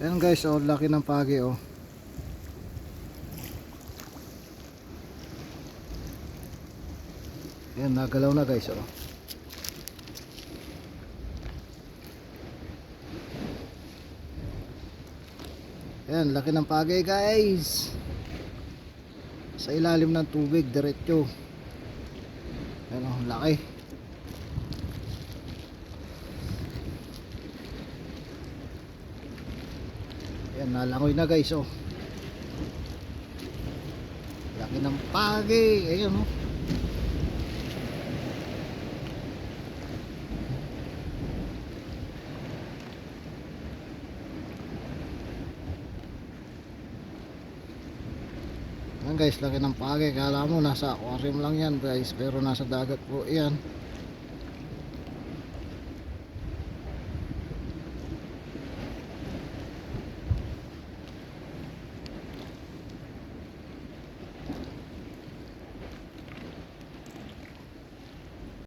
Ayan guys, oh, laki ng pagi oh. Ayan, nagalaw na guys oh. Ayan, laki ng pagi guys. Sa ilalim ng tubig, diretso. Ayan oh, laki. Ayan, nalangoy na guys, oh. Laki ng pagi. Ayan, oh. Ayan guys, laki ng pagi. Kala mo nasa aquarium lang yan guys. Pero nasa dagat po yan.